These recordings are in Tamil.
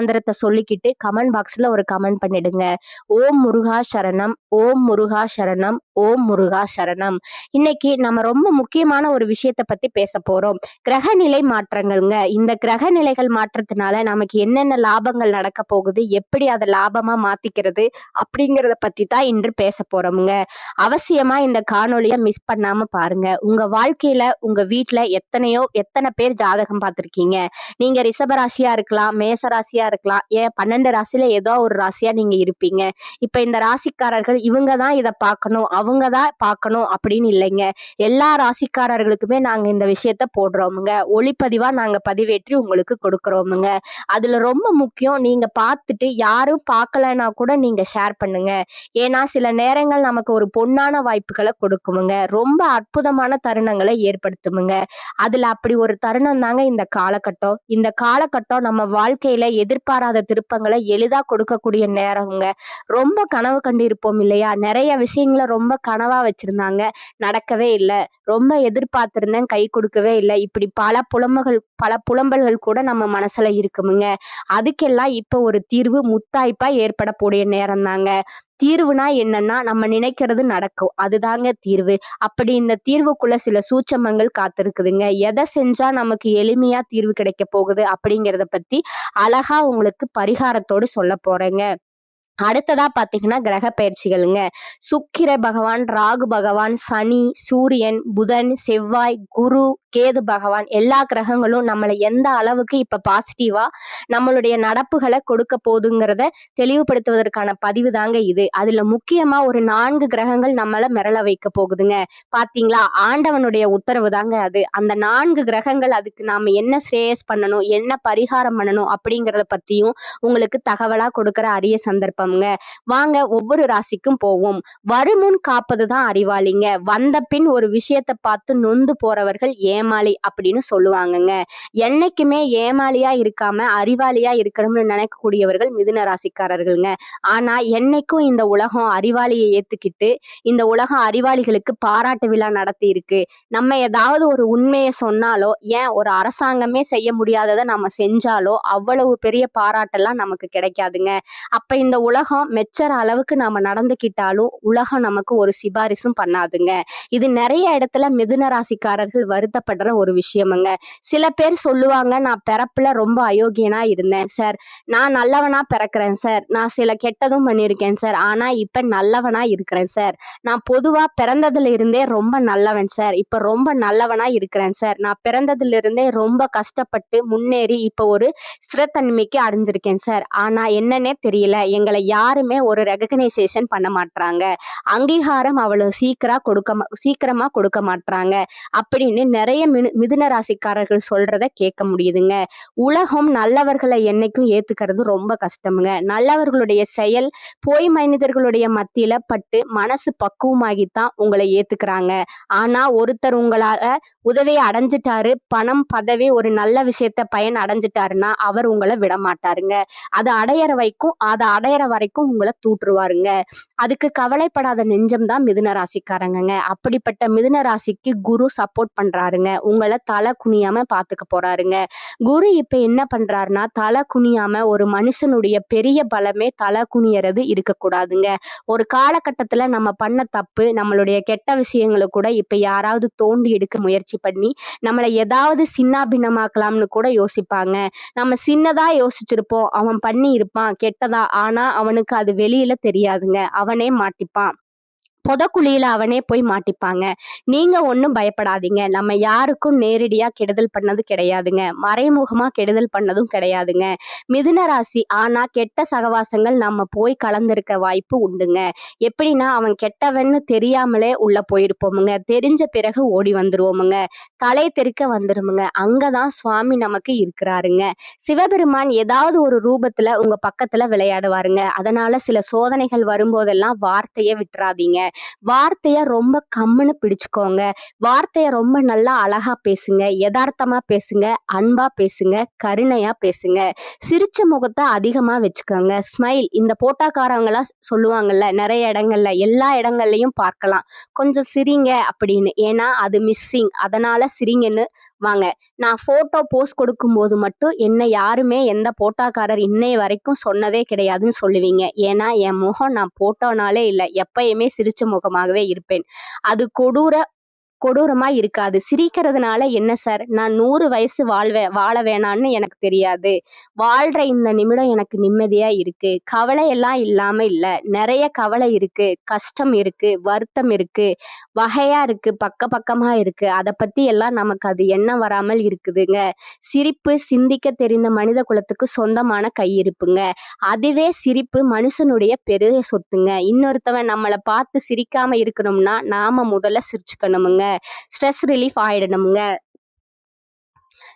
மந்திரத்தை சொல்லிக்கிட்டு கமெண்ட் பாக்ஸில் ஒரு கமெண்ட் பண்ணிடுங்க. ஓம் முருகா சரணம் ஓம் முருகா சரணம் ஓம் முருகா சரணம். இன்னைக்கு நம்ம ரொம்ப முக்கியமான ஒரு விஷயத்தை பற்றி பேச போறோம். கிரகநிலை மாற்றங்கள்ங்க. இந்த கிரக நிலைகள் மாற்றத்தினால நமக்கு என்னென்ன லாபங்கள் நடக்க போகுது எப்படி அதை லாபமாக மாத்திக்கிறது அப்படிங்கிறத பத்தி தான் இன்று பேச போகிறோமுங்க அவசியமா இந்த காணொலியை மிஸ் பண்ணாமல் பாருங்க. உங்கள் வாழ்க்கையில உங்கள் வீட்டில் எத்தனையோ எத்தனை பேர் ஜாதகம் பார்த்துருக்கீங்க. நீங்க ரிஷபராசியாக இருக்கலாம் மேசராசியாக இருக்கலாம். ஏன்? பன்னெண்டு ராசியில ஏதோ ஒரு ராசியா நீங்க இருப்பீங்க. இப்ப இந்த ராசிக்காரர்கள் இவங்க தான் இதை பார்க்கணும் அவங்க தான் பார்க்கணும் அப்படின்னு இல்லைங்க. எல்லா ராசிக்காரர்களுக்குமே நாங்க இந்த விஷயத்த போடுறோமுங்க. ஒளிப்பதிவா நாங்க பதிவேற்றி உங்களுக்கு கொடுக்குறோமுங்க. அதுல ரொம்ப முக்கியம் நீங்க பார்த்துட்டு யாரும் பார்க்கலன்னா கூட நீங்க ஷேர் பண்ணுங்க. ஏன்னா சில நேரங்கள் நமக்கு ஒரு பொன்னான வாய்ப்புகளை கொடுக்குமுங்க. ரொம்ப அற்புதமான தருணங்களை ஏற்படுத்துமுங்க. அதுல அப்படி ஒரு தருணம் தாங்க இந்த காலகட்டம். இந்த காலகட்டம் நம்ம வாழ்க்கையில எது எதிர்பாராத திருப்பங்களை எளிதா கொடுக்கக்கூடிய நேரங்க. ரொம்ப கனவு கண்டு இருப்போம் இல்லையா? நிறைய விஷயங்களை ரொம்ப கனவா வச்சிருந்தாங்க. நடக்கவே இல்லை. ரொம்ப எதிர்பார்த்திருந்தேன் கை கொடுக்கவே இல்லை. இப்படி பல புலம்புகள் பல புலம்பல்கள் கூட நம்ம மனசுல இருக்குமுங்க. அதுக்கெல்லாம் இப்போ ஒரு தீர்வு முத்தாய்ப்பா ஏற்படக்கூடிய நேரம் தாங்க தீர்வுனா என்னன்னா நம்ம நினைக்கிறது நடக்கும். அதுதாங்க தீர்வு. அப்படி இந்த தீர்வுக்குள்ள சில சூட்சமங்கள் காத்திருக்குதுங்க. எதை செஞ்சா நமக்கு எளிமையா தீர்வு கிடைக்க போகுது அப்படிங்கிறத பத்தி அழகா உங்களுக்கு பரிகாரத்தோடு சொல்ல போறேங்க. அடுத்ததா பாத்தீங்கன்னா கிரக பயிற்சிகளுங்க. சுக்கிர பகவான் ராகு பகவான் சனி சூரியன் புதன் செவ்வாய் குரு கேது பகவான் எல்லா கிரகங்களும் நம்மளை எந்த அளவுக்கு இப்ப பாசிட்டிவா நம்மளுடைய நடப்புகளை கொடுக்க போதுங்கிறத தெளிவுபடுத்துவதற்கான பதிவு தாங்க இது. அதுல முக்கியமா ஒரு நான்கு கிரகங்கள் நம்மள மிரள வைக்க போகுதுங்க. பாத்தீங்களா? ஆண்டவனுடைய உத்தரவு தாங்க அது. அந்த நான்கு கிரகங்கள் அதுக்கு நாம என்ன ஸ்ரேயஸ் பண்ணணும் என்ன பரிகாரம் பண்ணணும் அப்படிங்கிறத பத்தியும் உங்களுக்கு தகவலா கொடுக்கிற அரிய சந்தர்ப்பம்ங்க. வாங்க ஒவ்வொரு ராசிக்கும் போவோம். வருமுன் காப்பது தான் அறிவாளிங்க. வந்த பின் ஒரு விஷயத்தை பார்த்து நொந்து போறவர்கள் ஏமாளி அப்படின்னு சொல்லுவாங்கங்க. என்னைக்குமே ஏமாளியா இருக்காம அறிவாளியா இருக்கணும்னு நினைக்கக்கூடியவர்கள் மிதுன ராசிக்காரர்கள்ங்க. ஆனா என்னைக்கும் இந்த உலகம் அறிவாளியை ஏத்துக்கிட்டு இந்த உலகம் அறிவாளிகளுக்கு பாராட்டு விழா நடத்தி இருக்கு நம்ம ஏதாவது ஒரு உண்மையை சொன்னாலோ ஏன் ஒரு அரசாங்கமே செய்ய முடியாததை நம்ம செஞ்சாலோ அவ்வளவு பெரிய பாராட்டெல்லாம் நமக்கு கிடைக்காதுங்க. அப்ப இந்த உலகம் மெச்சற அளவுக்கு நாம நடந்துக்கிட்டாலும் உலகம் நமக்கு ஒரு சிபாரிசும் பண்ணாதுங்க. இது நிறைய இடத்துல மிதுன ராசிக்காரர்கள் வருத்தப்படுற ஒரு விஷயமுங்க. சில பேர் சொல்லுவாங்க நான் பிறப்புல ரொம்ப அயோக்கியனா இருந்தேன் சார். நான் நல்லவனா பிறக்கிறேன் சார். நான் சில கெட்டதும் பண்ணியிருக்கேன் சார். ஆனா இப்ப நல்லவனா இருக்கிறேன் சார். நான் பொதுவா பிறந்ததுல இருந்தே ரொம்ப நல்லவன் சார். இப்ப ரொம்ப நல்லவனா இருக்கிறேன் சார். நான் பிறந்ததுல இருந்தே ரொம்ப கஷ்டப்பட்டு முன்னேறி இப்ப ஒரு ஸ்திரத்தன்மைக்கு அடைஞ்சிருக்கேன் சார். ஆனா என்னன்னே தெரியல. எங்களை யாருமே ஒரு ரெகக்னைசேஷன் பண்ண மாட்டாங்க அங்கீகாரம் அவ்வளவு சீக்கிரம் கொடுக்க சீக்கிரமா கொடுக்க மாட்டாங்க அப்படின்னு நிறைய மிதுன ராசிக்காரர்கள் சொல்றத கேட்க முடியுதுங்க. உலகம் நல்லவர்களை என்னைக்கும் ஏத்துக்கிறது ரொம்ப கஷ்டமுங்க. நல்லவர்களுடைய செயல் போய் மனிதர்களுடைய மத்தியில பட்டு மனசு பக்குவமாகித்தான் உங்களை ஏத்துக்கிறாங்க. ஆனா ஒருத்தர் உங்களால உதவியை அடைஞ்சிட்டாரு பணம் பதவி ஒரு நல்ல விஷயத்த பயன் அடைஞ்சிட்டாருன்னா அவர் உங்களை விட மாட்டாருங்க அதை அடையிற வரைக்கும் அதை அடையிற வரைக்கும் உங்களை தூற்றுவாருங்க. அதுக்கு கவலைப்படாத நெஞ்சம் தான் மிதுன ராசிக்காரங்க அப்படிப்பட்ட மிதுன ராசிக்கு குரு சப்போர்ட் பண்றாருங்க. உங்களை தலை குனியாம பாத்துக்க போறாருங்க. குரு இப்ப என்ன பண்றாருன்னா தலை குனியாம ஒரு மனுஷனுடைய பெரிய பலமே தலை குனியறது இருக்கக்கூடாதுங்க. ஒரு காலகட்டத்துல நம்ம பண்ண தப்பு நம்மளுடைய கெட்ட விஷயங்களை கூட இப்ப யாராவது தோண்டி எடுக்க முயற்சி பண்ணி நம்மளை ஏதாவது சின்னாபின்னமாக்கலாம்னு கூட யோசிப்பாங்க. நம்ம சின்னதா யோசிச்சிருப்போம். அவன் பண்ணி இருப்பான் கெட்டதா. ஆனா அவனுக்கு அது வெளியில தெரியாதுங்க. அவனே மாட்டிப்பான். புதக்குழியில் அவனே போய் மாட்டிப்பாங்க. நீங்கள் ஒன்றும் பயப்படாதீங்க. நம்ம யாருக்கும் நேரடியாக கெடுதல் பண்ணது கிடையாதுங்க. மறைமுகமாக கெடுதல் பண்ணதும் கிடையாதுங்க. மிதுன ராசி ஆனால் கெட்ட சகவாசங்கள் நம்ம போய் கலந்துருக்க வாய்ப்பு உண்டுங்க. எப்படின்னா அவன் கெட்டவன்னு தெரியாமலே உள்ளே போயிருப்போமுங்க. தெரிஞ்ச பிறகு ஓடி வந்துருவோமுங்க. தலை தெறிக்க வந்துருமுங்க. அங்கதான் சுவாமி நமக்கு இருக்கிறாருங்க. சிவபெருமான் ஏதாவது ஒரு ரூபத்தில் உங்கள் பக்கத்தில் விளையாடுவாருங்க. அதனால் சில சோதனைகள் வரும்போதெல்லாம் வார்த்தையை விட்டுறாதீங்க. வார்த்தையை ரொம்ப கம்முன்னு பிடிச்சுக்கோங்க. வார்த்தையை ரொம்ப நல்லா அழகா பேசுங்க. யதார்த்தமாக பேசுங்க. அன்பா பேசுங்க. கருணையா பேசுங்க. சிரிச்ச முகத்தை அதிகமா வச்சுக்கோங்க. ஸ்மைல். இந்த போட்டாக்காரங்களாம் சொல்லுவாங்கல்ல நிறைய இடங்கள்ல எல்லா இடங்கள்லயும் பார்க்கலாம். கொஞ்சம் சிரிங்க அப்படின்னு. ஏன்னா அது மிஸ்ஸிங் அதனால சிரிங்கன்னு வாங்க. நான் போட்டோ போஸ்ட் கொடுக்கும்போது மட்டும் என்னை யாருமே எந்த போட்டாக்காரர் இன்னை வரைக்கும் சொன்னதே கிடையாதுன்னு சொல்லுவீங்க. ஏன்னா என் முகம் நான் போட்டோனாலே இல்லை. எப்பயுமே சிரிச்ச முகமாகவே இருப்பேன். அது கொடூர கொடூரமாக இருக்காது. சிரிக்கிறதுனால என்ன சார்? நான் நூறு வயசு வாழ்வே வாழ வேணான்னு எனக்கு தெரியாது. வாழ்கிற இந்த நிமிடம் எனக்கு நிம்மதியாக இருக்குது கவலை எல்லாம் இல்லை. நிறைய கவலை இருக்குது கஷ்டம் இருக்குது வருத்தம் இருக்குது வகையாக இருக்குது பக்க பக்கமாக இருக்குது அதை பற்றி எல்லாம் நமக்கு அது எண்ணம் வராமல் இருக்குதுங்க. சிரிப்பு சிந்திக்க தெரிந்த மனித குலத்துக்கு சொந்தமான கையிருப்புங்க. அதுவே சிரிப்பு மனுஷனுடைய பெரிய சொத்துங்க. இன்னொருத்தவன் நம்மளை பார்த்து சிரிக்காமல் இருக்கணும்னா நாம முதல்ல சிரிச்சுக்கணுமுங்க. Stress relief ஆயிடணுமுங்க.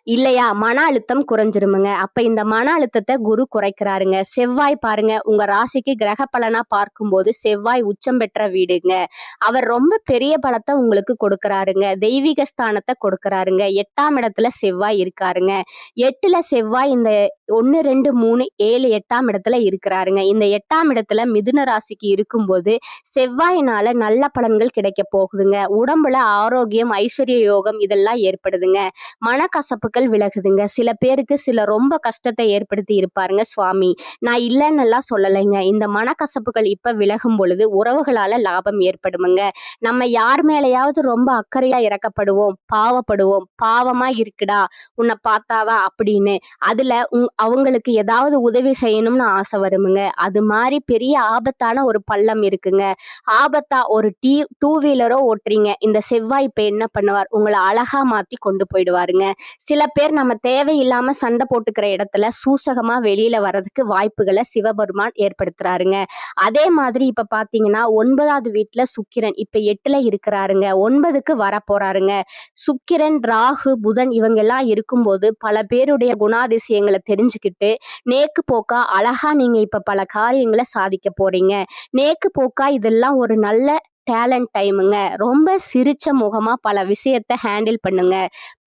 இல்லையா? மன அழுத்தம் குறைஞ்சிருமுங்க. அப்ப இந்த மன அழுத்தத்தை குரு குறைக்கிறாருங்க. செவ்வாய் பாருங்க. உங்க ராசிக்கு கிரக பலனா பார்க்கும்போது செவ்வாய் உச்சம் பெற்ற வீடுங்க. அவர் ரொம்ப பெரிய பலத்தை உங்களுக்கு கொடுக்கறாருங்க. தெய்வீக ஸ்தானத்தை கொடுக்கறாருங்க. எட்டாம் இடத்துல செவ்வாய் இருக்காருங்க. எட்டுல செவ்வாய் இந்த ஒன்று ரெண்டு மூணு ஏழு எட்டாம் இடத்துல இருக்கிறாருங்க. இந்த எட்டாம் இடத்துல மிதுன ராசிக்கு இருக்கும்போது செவ்வாயினால நல்ல பலன்கள் கிடைக்க போகுதுங்க. உடம்புல ஆரோக்கியம் ஐஸ்வர்ய யோகம் இதெல்லாம் ஏற்படுதுங்க. மனக்கசப்புகள் விலகுதுங்க. சில பேருக்கு சில ரொம்ப கஷ்டத்தை ஏற்படுத்தி இருப்பாருங்க சுவாமி. நான் இல்லைன்னெல்லாம் சொல்லலைங்க. இந்த மனக்கசப்புகள் இப்போ விலகும் பொழுது உறவுகளால் லாபம் ஏற்படுமுங்க. நம்ம யார் மேலேயாவது ரொம்ப அக்கறையா இறக்கப்படுவோம் பாவப்படுவோம் பாவமா இருக்குடா உன்னை பார்த்தாவா அப்படின்னு. அதுல உங் அவங்களுக்கு ஏதாவது உதவி செய்யணும்னு ஆசை வருமுங்க. அது மாதிரி பெரிய ஆபத்தான ஒரு பள்ளம் இருக்குங்க. ஆபத்தா ஒரு டீ டூ வீலரோ ஓட்டுறீங்க. இந்த செவ்வாய் இப்ப என்ன பண்ணுவார்? உங்களை அழகா மாத்தி கொண்டு போயிடுவாருங்க. சில பேர் நம்ம தேவையில்லாம சண்டை போட்டுக்கிற இடத்துல சூசகமா வெளியில வர்றதுக்கு வாய்ப்புகளை சிவபெருமான் ஏற்படுத்துறாருங்க. அதே மாதிரி இப்ப பாத்தீங்கன்னா ஒன்பதாவது வீட்டுல சுக்கிரன் இப்ப எட்டுல இருக்கிறாருங்க. ஒன்பதுக்கு வர போறாருங்க சுக்கிரன் ராகு புதன் இவங்க எல்லாம் இருக்கும்போது பல பேருடைய குணாதிசயங்களை தெரிஞ்சு தெரிஞ்சுக்கிட்டு நேக்கு போக்கா அழகா நீங்க இப்போ பல காரியங்களை சாதிக்க போறீங்க. நேக்கு போக்கா இதெல்லாம் ஒரு நல்ல டேலண்ட் டைமுங்க ரொம்ப சிரிச்ச முகமா பல விஷயத்த ஹேண்டில் பண்ணுங்க.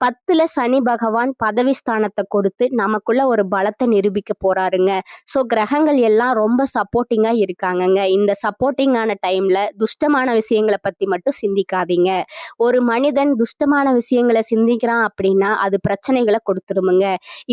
பத்தில் சனி பகவான் பதவி ஸ்தானத்தை கொடுத்து நமக்குள்ள ஒரு பலத்தை நிரூபிக்க போறாருங்க. ஸோ கிரகங்கள் எல்லாம் ரொம்ப சப்போர்ட்டிங்கா இருக்காங்கங்க. இந்த சப்போர்ட்டிங்கான டைம்ல துஷ்டமான விஷயங்களை பற்றி மட்டும் சிந்திக்காதீங்க. ஒரு மனிதன் துஷ்டமான விஷயங்களை சிந்திக்கிறான் அப்படின்னா அது பிரச்சனைகளை கொடுத்துருமுங்க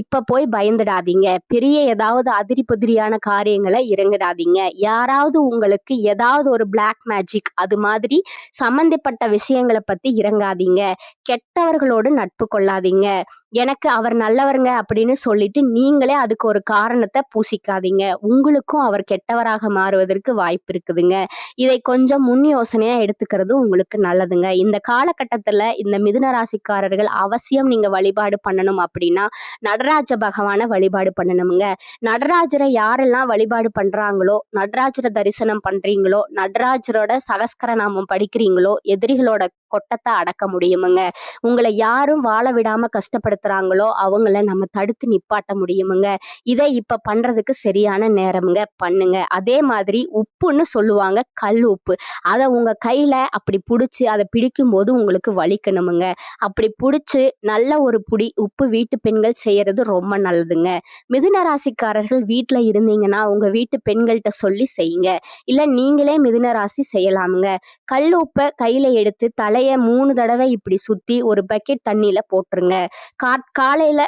இப்போ போய் பயந்துடாதீங்க. பெரிய ஏதாவது அதிரி புதிரியான காரியங்களை இறங்கிடாதீங்க. யாராவது உங்களுக்கு ஏதாவது ஒரு பிளாக் மேஜிக் அது மாதிரி சம்பந்தப்பட்ட விஷயங்களை பத்தி இறங்காதீங்க. கெட்டவர்களோடு நட்பு கொள்ளாதீங்க. எனக்கு அவர் நல்லவருங்க அப்படின்னு சொல்லிட்டு நீங்களே அதுக்கு ஒரு காரணத்தை பூசிக்காதீங்க. உங்களுக்கும் அவர் கெட்டவராக மாறுவதற்கு வாய்ப்பு இருக்குதுங்க. இதை கொஞ்சம் முன் யோசனையா எடுத்துக்கிறது உங்களுக்கு நல்லதுங்க. இந்த காலகட்டத்துல இந்த மிதுன ராசிக்காரர்கள் அவசியம் நீங்க வழிபாடு பண்ணணும் அப்படின்னா நடராஜ பகவானை வழிபாடு பண்ணணுங்க நடராஜரை யாரெல்லாம் வழிபாடு பண்றாங்களோ நடராஜரை தரிசனம் பண்றீங்களோ நடராஜரோட சகஸ்க நாமம் படிக்கிறீங்களோ எதிரிகளோட கொட்டத்தை அடக்க முடியுமுங்க. உங்களை யாரும் வாழ விடாம கஷ்டப்படுத்துறாங்களோ அவங்கள நம்ம தடுத்து நிப்பாட்ட முடியுமுங்க. இதை இப்ப பண்றதுக்கு சரியான நேரமுங்க. பண்ணுங்க. அதே மாதிரி உப்புன்னு சொல்லுவாங்க. கல் உப்பு. அதை உங்க கையில அப்படி பிடிச்சி அதை பிடிக்கும்போது உங்களுக்கு வலிக்கணுமுங்க. அப்படி பிடிச்சி நல்ல ஒரு புடி உப்பு வீட்டு பெண்கள் செய்யறது ரொம்ப நல்லதுங்க. மிதுன ராசிக்காரர்கள் வீட்டில் இருந்தீங்கன்னா உங்க வீட்டு பெண்கள்கிட்ட சொல்லி செய்யுங்க. இல்லை நீங்களே மிதுன ராசி செய்யலாமுங்க. கல் உப்பை கையில எடுத்து தலை தலைய மூணு தடவை இப்படி சுத்தி ஒரு பக்கெட் தண்ணியில் போட்டுருங்க. கா காலையில்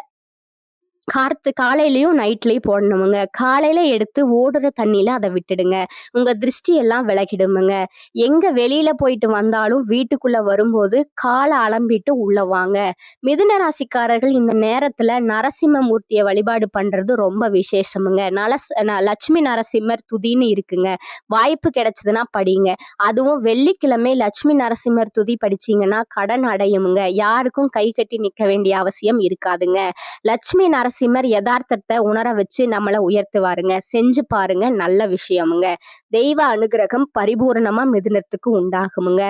கார்த்து காலையிலையும் நைட்லேயும் போடணுமுங்க. காலையில எடுத்து ஓடுற தண்ணியில அதை விட்டுடுங்க. உங்க திருஷ்டி எல்லாம் விலகிடுமுங்க. எங்க வெளியில போயிட்டு வந்தாலும் வீட்டுக்குள்ளே வரும்போது காலை அலம்பிட்டு உள்ள வாங்க. மிதுன ராசிக்காரர்கள் இந்த நேரத்தில் நரசிம்மமூர்த்தியை வழிபாடு பண்றது ரொம்ப விசேஷமுங்க. நலஸ் ந- லட்சுமி நரசிம்மர் துதின்னு இருக்குங்க. வாய்ப்பு கிடைச்சதுன்னா படிங்க. அதுவும் வெள்ளிக்கிழமை லட்சுமி நரசிம்மர் துதி படிச்சீங்கன்னா கடன் அடையுமுங்க. யாருக்கும் கை கட்டி நிற்க வேண்டிய அவசியம் இருக்காதுங்க. லட்சுமி சிம்மர் யதார்த்தத்தை உணர வச்சு நம்மளை உயர்த்துவாருங்க. செஞ்சு பாருங்க நல்ல விஷயமுங்க. தெய்வ அனுகிரகம் பரிபூரணமா மிதுனத்துக்கு உண்டாகுமுங்க.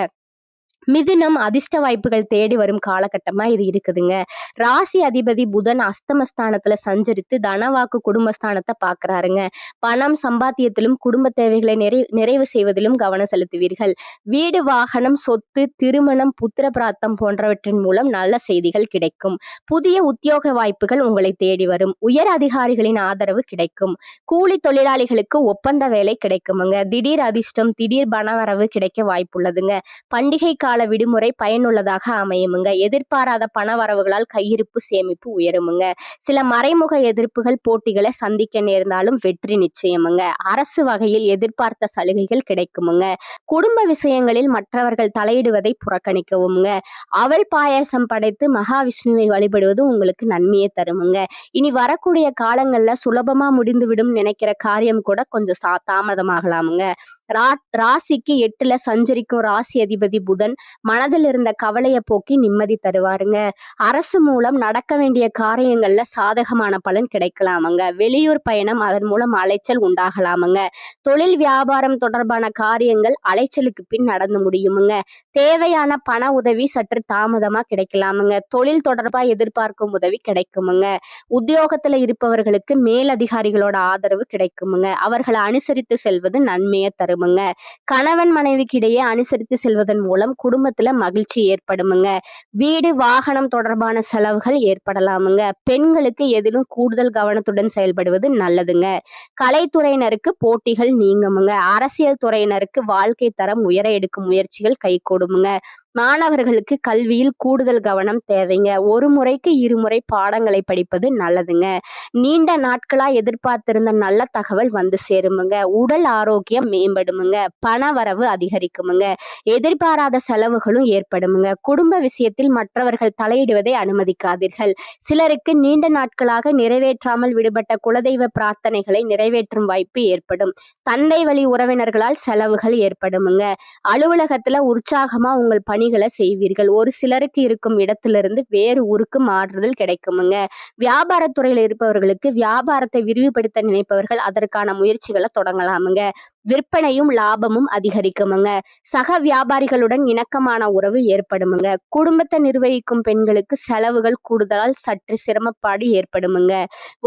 மிதுனம் அதிர்ஷ்ட வாய்ப்புகள் தேடி வரும் காலகட்டமா இது இருக்குதுங்க. ராசி அதிபதி புதன் அஸ்தமஸ்தானத்துல சஞ்சரித்து தனவாக்கு குடும்பஸ்தானத்தை பாக்குறாருங்க. பணம் சம்பாத்தியத்திலும் குடும்ப தேவைகளை நிறை நிறைவு செய்வதிலும் கவனம் செலுத்துவீர்கள். வீடு வாகனம் சொத்து திருமணம் புத்திர பிராத்தம் போன்றவற்றின் மூலம் நல்ல செய்திகள் கிடைக்கும். புதிய உத்தியோக வாய்ப்புகள் உங்களை தேடி வரும். உயர் அதிகாரிகளின் ஆதரவு கிடைக்கும். கூலி தொழிலாளிகளுக்கு ஒப்பந்த வேலை கிடைக்குமுங்க. திடீர் அதிர்ஷ்டம் திடீர் பணவரவு கிடைக்க வாய்ப்புள்ளதுங்க. பண்டிகை கால விடுமுறை பயனுள்ளதாக அமையுமுங்க. எதிர்பாராத பண வரவுகளால் கையிருப்பு சேமிப்பு உயருமுங்க. சில மறைமுக எதிர்ப்புகள் போட்டிகளை சந்திக்க நேர்ந்தாலும் வெற்றி நிச்சயமுங்க. அரசு வகையில் எதிர்பார்த்த சலுகைகள் கிடைக்குமுங்க. குடும்ப விஷயங்களில் மற்றவர்கள் தலையிடுவதை புறக்கணிக்கவுமுங்க. அவள் பாயாசம் படைத்து மகாவிஷ்ணுவை வழிபடுவது உங்களுக்கு நன்மையை தருமுங்க. இனி வரக்கூடிய காலங்கள்ல சுலபமா முடிந்துவிடும் நினைக்கிற காரியம் கூட கொஞ்சம் சா தாமதமாகலாமுங்க. ரா ராசிக்கு எட்டுல சஞ்சரிக்கும் ராசி அதிபதி புதன் மனதில் இருந்த கவலையை போக்கி நிம்மதி தருவாருங்க. அரசு மூலம் நடக்க வேண்டிய காரியங்கள்ல சாதகமான பலன் கிடைக்கலாமுங்க. வெளியூர் பயணம் அதன் மூலம் அலைச்சல் உண்டாகலாமுங்க. தொழில் வியாபாரம் தொடர்பான காரியங்கள் அலைச்சலுக்கு பின் நடந்து முடியுமுங்க. தேவையான பண உதவி சற்று தாமதமா கிடைக்கலாமுங்க. தொழில் தொடர்பா எதிர்பார்க்கும் உதவி கிடைக்குமுங்க. உத்தியோகத்துல இருப்பவர்களுக்கு மேலதிகாரிகளோட ஆதரவு கிடைக்குமுங்க. அவர்களை அனுசரித்து செல்வது நன்மையை தருமுங்க. கணவன் மனைவிக்கு இடையே அனுசரித்து செல்வதன் மூலம் குடும்ப குடும்பத்துல மகிழ்ச்சி ஏற்படுமுங்க. வீடு வாகனம் தொடர்பான செலவுகள் ஏற்படலாமுங்க. பெண்களுக்கு எதிலும் கூடுதல் கவனத்துடன் செயல்படுவது நல்லதுங்க. கலைத்துறையினருக்கு போட்டிகள் நீங்குமுங்க. அரசியல் துறையினருக்கு வாழ்க்கை தரம் உயர எடுக்கும் முயற்சிகள் கைகூடுமுங்க. மாணவர்களுக்கு கல்வியில் கூடுதல் கவனம் தேவைங்க. ஒரு முறைக்கு இருமுறை பாடங்களை படிப்பது நல்லதுங்க. நீண்ட நாட்களா எதிர்பார்த்திருந்த நல்ல தகவல் வந்து சேருமுங்க. உடல் ஆரோக்கியம் மேம்படுமுங்க. பண வரவு அதிகரிக்குமுங்க. எதிர்பாராத செலவுகளும் ஏற்படுமுங்க. குடும்ப விஷயத்தில் மற்றவர்கள் தலையிடுவதை அனுமதிக்காதீர்கள். சிலருக்கு நீண்ட நாட்களாக நிறைவேற்றாமல் விடுபட்ட குலதெய்வ பிரார்த்தனைகளை நிறைவேற்றும் வாய்ப்பு ஏற்படும். தந்தை வழி உறவினர்களால் செலவுகள் ஏற்படுமுங்க. அலுவலகத்துல உற்சாகமா உங்கள் பணி பணிகளை செய்வீர்கள். ஒரு சிலருக்கு இருக்கும் இடத்திலிருந்து வேறு ஊருக்கு மாறுதல் கிடைக்குமுங்க. வியாபாரத்துறையில் இருப்பவர்களுக்கு வியாபாரத்தை விரிவுபடுத்த நினைப்பவர்கள் அதற்கான முயற்சிகளை தொடங்கலாமுங்க. விற்பனையும் லாபமும் அதிகரிக்குமுங்க. சக வியாபாரிகளுடன் இணக்கமான உறவு ஏற்படுமுங்க. குடும்பத்தை நிர்வகிக்கும் பெண்களுக்கு செலவுகள் கூடுதலால் சற்று சிரமப்பாடு ஏற்படுமுங்க.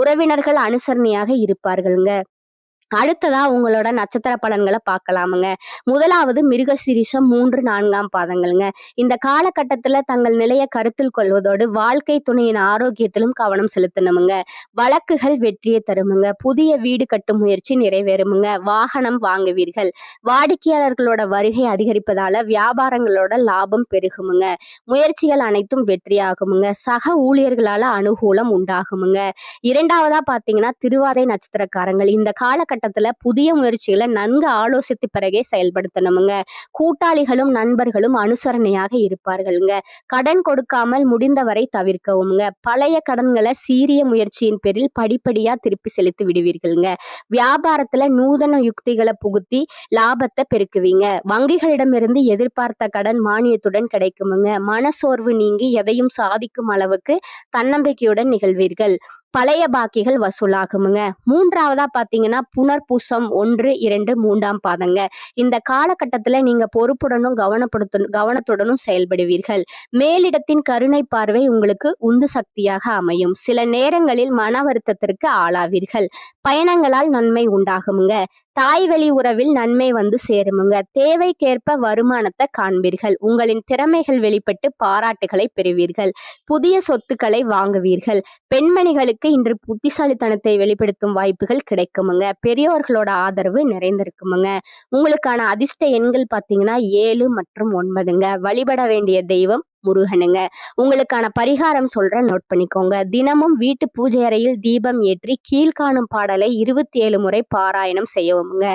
உறவினர்கள் அனுசரணையாக இருப்பார்களுங்க. அடுத்ததா உங்களோட நட்சத்திர பலன்களை பார்க்கலாமுங்க. முதலாவது மிருகசிரிஷம் மூன்று நான்காம் பாதங்கள்ங்க. இந்த காலகட்டத்துல தங்கள் நிலையை கருத்தில் கொள்வதோடு வாழ்க்கை துணையின் ஆரோக்கியத்திலும் கவனம் செலுத்தணுமுங்க. வழக்குகள் வெற்றியை தருமுங்க. புதிய வீடு கட்டும் முயற்சி நிறைவேறுமுங்க. வாகனம் வாங்குவீர்கள். வாடிக்கையாளர்களோட வருகை அதிகரிப்பதால வியாபாரங்களோட லாபம் பெருகுமுங்க. முயற்சிகள் அனைத்தும் வெற்றியாகுமுங்க. சக ஊழியர்களால அனுகூலம் உண்டாகுமுங்க. இரண்டாவதா பாத்தீங்கன்னா திருவாதை நட்சத்திரக்காரங்கள். இந்த காலகட்டத்துல புதிய முயற்சிகளை நன்கு ஆலோசித்த பிறகே செயல்படுத்தணுமுங்க. கூட்டாளிகளும் நண்பர்களும் அனுசரணையாக இருப்பார்களுங்க. கடன் கொடுக்காமல் முடிந்தவரை தவிர்க்கவும்ங்க. பழைய கடன்களை சீரிய முயற்சியின் பேரில் படிப்படியா திருப்பி செலுத்தி விடுவீர்கள்ங்க. வியாபாரத்துல நூதன யுக்திகளை புகுத்தி லாபத்தை பெருக்குவீங்க. வங்கிகளிடமிருந்து எதிர்பார்த்த கடன் மானியத்துடன் கிடைக்குமுங்க. மனசோர்வு நீங்கி எதையும் சாதிக்கும் அளவுக்கு தன்னம்பிக்கையுடன் நிகழ்வீர்கள். பழைய பாக்கிகள் வசூலாகுமுங்க. மூன்றாவதா பாத்தீங்கன்னா புனர்பூசம் ஒன்று இரண்டு மூன்றாம் பாதங்க. இந்த காலகட்டத்துல நீங்க பொறுப்புடனும் கவனப்படுத்த கவனத்துடனும் செயல்படுவீர்கள். மேலிடத்தின் கருணை பார்வை உங்களுக்கு உந்து சக்தியாக அமையும். சில நேரங்களில் மன வருத்தத்திற்கு ஆளாவீர்கள். பயணங்களால் நன்மை உண்டாகுமுங்க. தாய் உறவில் நன்மை வந்து சேருமுங்க. தேவைக்கேற்ப வருமானத்தை காண்பீர்கள். உங்களின் திறமைகள் வெளிப்பட்டு பாராட்டுகளை பெறுவீர்கள். புதிய சொத்துக்களை வாங்குவீர்கள். பெண்மணிகளுக்கு ஆண்களுக்கு இன்று புத்திசாலித்தனத்தை வெளிப்படுத்தும் வாய்ப்புகள் கிடைக்குமுங்க. பெரியவர்களோட ஆதரவு நிறைந்திருக்குமுங்க. உங்களுக்கான அதிர்ஷ்ட எண்கள் பார்த்தீங்கன்னா ஏழு மற்றும் ஒன்பதுங்க. வழிபட வேண்டிய தெய்வம் முருகனுங்க. உங்களுக்கான பரிகாரம் சொல்ற நோட் பண்ணிக்கோங்க. தினமும் வீட்டு பூஜை அறையில் தீபம் ஏற்றி கீழ்காணும் பாடலை இருபத்தி ஏழு முறை பாராயணம் செய்யவும்ங்க.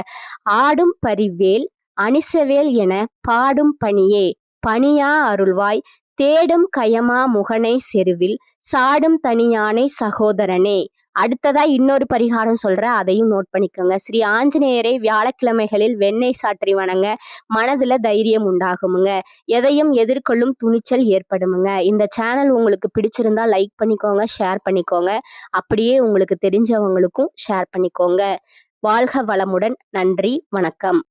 ஆடும் பரிவேல் அனிசவேல் என பாடும் பணியே. பணியா அருள்வாய். தேடும் கயமா முகனை செருவில் சாடும் தனியானை சகோதரனே. அடுத்ததா இன்னொரு பரிகாரம் சொல்ற அதையும் நோட் பண்ணிக்கோங்க. ஸ்ரீ ஆஞ்சநேயரை வியாழக்கிழமைகளில் வெண்ணெய் சாற்றி வணங்க மனதுல தைரியம் உண்டாகுமுங்க. எதையும் எதிர்கொள்ளும் துணிச்சல் ஏற்படுமுங்க. இந்த சேனல் உங்களுக்கு பிடிச்சிருந்தா லைக் பண்ணிக்கோங்க ஷேர் பண்ணிக்கோங்க. அப்படியே உங்களுக்கு தெரிஞ்சவங்களுக்கும் ஷேர் பண்ணிக்கோங்க. வாழ்க வளமுடன். நன்றி வணக்கம்.